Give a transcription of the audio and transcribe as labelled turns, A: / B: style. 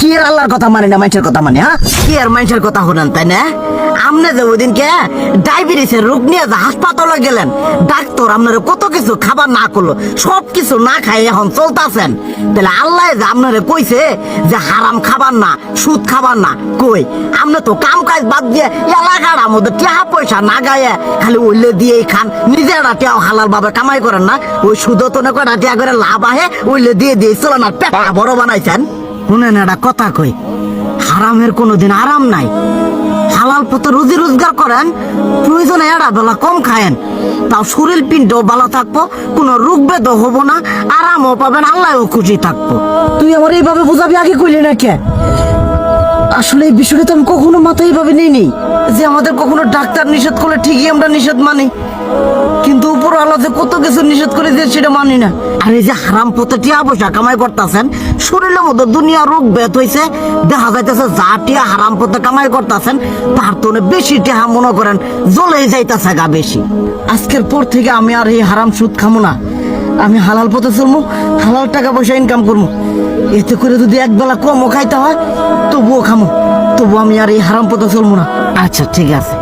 A: কি আল্লাহর কথা মানে না, মানুষের কথা মানে হ্যাঁ? কি আর মানুষের কথা শুনেন, তাই না? ডায়াবেটিসের রোগ নিয়ে হাসপাতালে গেলেন, ডাক্তার কত কিছু খাবার না করল, সব কিছু না খাই এখন চলতাছেন। তাহলে আল্লাহ আপনারে কইছে যে হারাম খাবার না, সুদ খাবার না, কই? আপনি তো কাম কাজ বাদ দিয়ে এলাকার মধ্যে টাকা পয়সা না গায়ে, খালি উল্লে দিয়েই খান নিজেরা টেও হালাল ভাবে কামাই করেন না, ওই সুদ তো না টিয়া করে লাভ আহে উল্লে দিয়ে দিয়ে চলেন আর পেটটা বড় বানাইছেন। শুনেন একটা কথা কই। হারামের আরাম নাই। হালাল পথে রুজি রোজগার করেন, প্রয়োজনে এড়া বেলা কম খায়েন। তাও শরীর ভালো থাকব, কোনো রোগ বেদও হব না, আরামও পাবেন, আল্লাহও খুশি থাকব। তুই আমার এইভাবে বুঝাবি, আগে কইলি না কে? আসলে এই বিষয়টা তো আমি কখনো মাথায় এইভাবে নিইনি যে আমাদের কখনো ডাক্তার নিষেধ করলে ঠিকই আমরা নিষেধ মানি। কিন্তু উপর কত কিছু নিষেধ করে দিয়ে সেটা মানি না। আর এই যে হারাম পথে টিয়া পয়সা কামাই করতেছেন, শরীরের মধ্যে দুনিয়া রোগ বেত হয়েছে দেখা যাইতেছে যা টিয়া হারাম পথে কামাই করতেছেন, তার তো বেশি টিয়া মনে করেন জ্বলে যাইতেছে গা বেশি। আজকের পর থেকে আমি আর এই হারাম সুদ খামো না। আমি হালাল পথে চলবো হালাল টাকা পয়সা ইনকাম করব এতে করে যদি একবেলা কমও খাইতে হয়, তবুও খামো। তবু আমি আর এই হারাম পথে চলবো না। আচ্ছা ঠিক আছে।